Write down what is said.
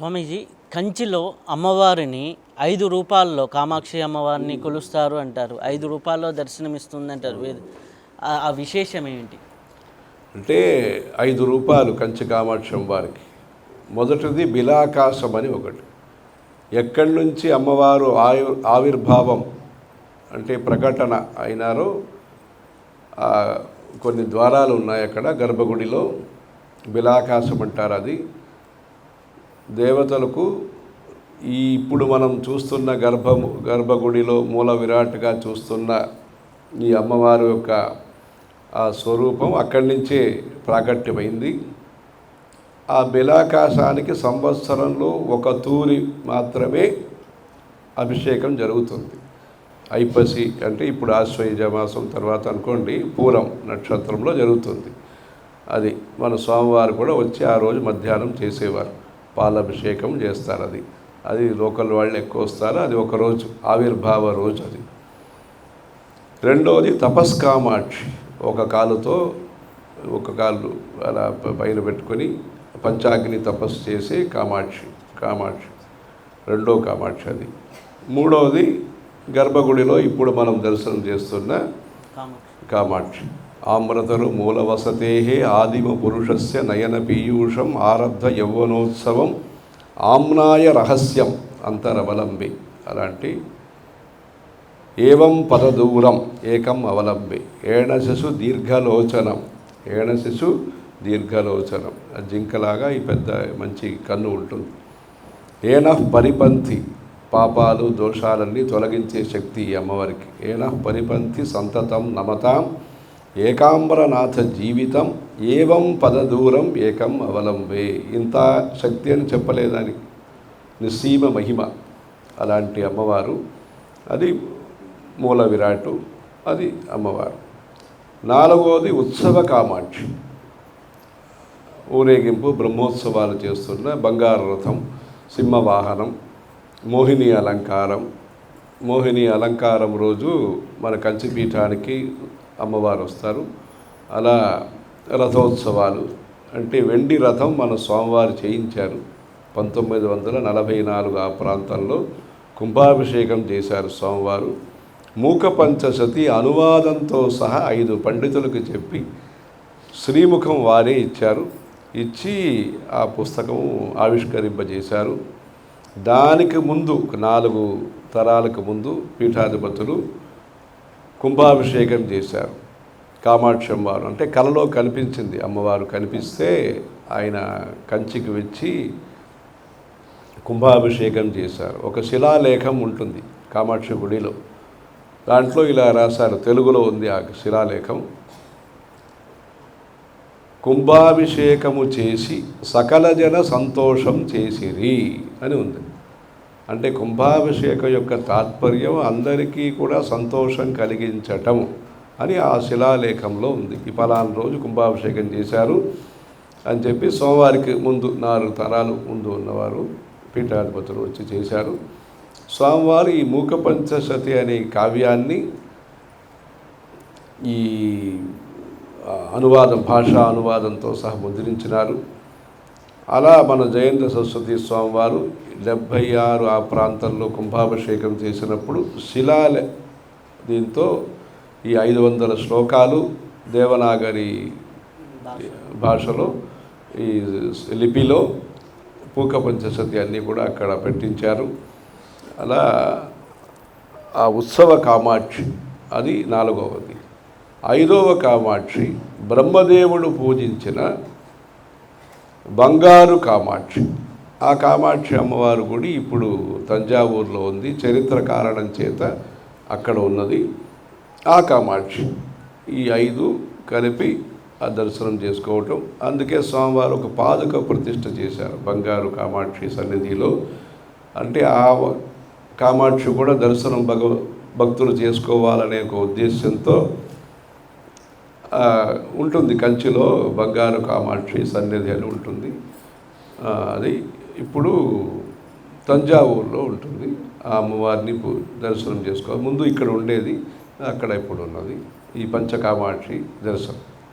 స్వామీజీ కంచిలో అమ్మవారిని ఐదు రూపాల్లో కామాక్షి అమ్మవారిని కొలుస్తారు అంటారు. ఐదు రూపాల్లో దర్శనమిస్తుంది అంటారు ఆ- విశేషం ఏమిటి? అంటే ఐదు రూపాయలు కంచి కామాక్షి వారికి మొదటిది బిలాకాశం అని ఒకటి. ఎక్కడి నుంచి అమ్మవారు ఆయు ఆవిర్భావం అంటే ప్రకటన అయినారో కొన్ని ద్వారాలు ఉన్నాయి అక్కడ. గర్భగుడిలో బిలాకాశం అంటారు అది. దేవతలకు ఈ ఇప్పుడు మనం చూస్తున్న గర్భము గర్భగుడిలో మూల విరాట్గా చూస్తున్న ఈ అమ్మవారి యొక్క ఆ స్వరూపం అక్కడి నుంచే ప్రాకట్యమైంది. ఆ బిలాకాశానికి సంవత్సరంలో ఒక తూరి మాత్రమే అభిషేకం జరుగుతుంది. ఐపసి అంటే ఇప్పుడు ఆశ్వయుజ మాసం తర్వాత అనుకోండి పూరం నక్షత్రంలో జరుగుతుంది. అది మన స్వామివారు కూడా వచ్చి ఆ రోజు మధ్యాహ్నం చేసేవారు. పాలాభిషేకం చేస్తారు అది. అది లోకల్ వాళ్ళు ఎక్కువ వస్తారు. అది ఒక రోజు ఆవిర్భావ రోజు అది. రెండవది తపస్కామాక్షి. ఒక కాలుతో ఒక కాలు అలా పైన పెట్టుకొని పంచాగ్ని తపస్సు చేసే కామాక్షి కామాక్షి. రెండో కామాక్షి అది. మూడవది గర్భగుడిలో ఇప్పుడు మనం దర్శనం చేస్తున్న కామాక్షి. కామాక్షి ఆమ్రతరు మూలవసతే ఆదిమ పురుషస్య నయన పీయూషం ఆరబ్ధ యౌవనోత్సవం ఆమ్నాయ రహస్యం అంతరవలంబి. అలాంటి ఏవం పదదూరం ఏకం అవలంబి. ఏణశిశు దీర్ఘలోచనం. ఏణశిశు దీర్ఘలోచనం. జింకలాగా ఈ పెద్ద మంచి కన్ను ఉంటుంది. ఏన పరిపంథి పాపాలు దోషాలన్నీ తొలగించే శక్తి ఈ అమ్మవారికి. ఏన పరిపంథి సంతతం నమతాం ఏకాంబరనాథ జీవితం ఏవం పదదూరం ఏకం అవలంబే. ఇంత శక్తి అని చెప్పలేదని నిస్సీమ మహిమ అలాంటి అమ్మవారు. అది మూల విరాటు అది అమ్మవారు. నాలుగవది ఉత్సవ కామాక్షి. ఊరేగింపు బ్రహ్మోత్సవాలు చేస్తున్న బంగారు రథం సింహవాహనం మోహిని అలంకారం. మోహిని అలంకారం రోజు మన కంచిపీఠానికి అమ్మవారు వస్తారు. అలా రథోత్సవాలు అంటే వెండి రథం మన స్వామివారు చేయించారు. పంతొమ్మిది వందల నలభై నాలుగు ఆ ప్రాంతంలో కుంభాభిషేకం చేశారు స్వామివారు. మూక పంచశతి అనువాదంతో సహా ఐదు పండితులకు చెప్పి శ్రీముఖం వారే ఇచ్చారు. ఇచ్చి ఆ పుస్తకం ఆవిష్కరింపజేశారు. దానికి ముందు నాలుగు తరాలకు ముందు పీఠాధిపతులు కుంభాభిషేకం చేశారు. కామాక్షిమ్మవారు అంటే కలలో కనిపించింది. అమ్మవారు కనిపిస్తే ఆయన కంచికి వచ్చి కుంభాభిషేకం చేశారు. ఒక శిలాలేఖం ఉంటుంది కామాక్షి గుడిలో. దాంట్లో ఇలా రాశారు. తెలుగులో ఉంది ఆ శిలాలేఖం. కుంభాభిషేకము చేసి సకల జన సంతోషం చేసిరి అని ఉంది. అంటే కుంభాభిషేకం యొక్క తాత్పర్యం అందరికీ కూడా సంతోషం కలిగించటం అని ఆ శిలాలేఖంలో ఉంది. ఈ ఫలానా రోజు కుంభాభిషేకం చేశారు అని చెప్పి సోమవారికి ముందు నాలుగు తరాలు ముందు ఉన్నవారు పీఠాధిపతులు వచ్చి చేశారు. స్వామివారు ఈ మూక పంచశతి అనే కావ్యాన్ని ఈ అనువాదం భాషా అనువాదంతో సహా ముద్రించినారు. అలా మన జయంత సరస్వతి స్వామివారు డెబ్భై ఆరు ఆ ప్రాంతంలో కుంభాభిషేకం చేసినప్పుడు శిలాల దీంతో ఈ ఐదు వందల శ్లోకాలు దేవనాగరి భాషలో ఈ లిపిలో పూక పంచసతి అన్నీ కూడా అక్కడ పెట్టించారు. అలా ఆ ఉత్సవ కామాక్షి అది నాలుగవది. ఐదవ కామాక్షి బ్రహ్మదేవుడు పూజించిన బంగారు కామాక్షి. ఆ కామాక్షి అమ్మవారు గుడి ఇప్పుడు తంజావూరులో ఉంది. చరిత్ర కారణం చేత అక్కడ ఉన్నది ఆ కామాక్షి. ఈ ఐదు కలిపి ఆ దర్శనం చేసుకోవటం. అందుకే స్వామివారు ఒక పాదుక ప్రతిష్ట చేశారు బంగారు కామాక్షి సన్నిధిలో. అంటే ఆ కామాక్షి కూడా దర్శనం భగ భక్తులు చేసుకోవాలనే ఒక ఉద్దేశంతో ఉంటుంది. కంచిలో బంగారు కామాక్షి సన్నిధి అని ఉంటుంది. అది ఇప్పుడు తంజావూరులో ఉంటుంది. ఆ అమ్మవారిని దర్శనం చేసుకోవాలి. ముందు ఇక్కడ ఉండేది అక్కడ ఇప్పుడు ఉన్నది. ఈ పంచకామాక్షి దర్శనం.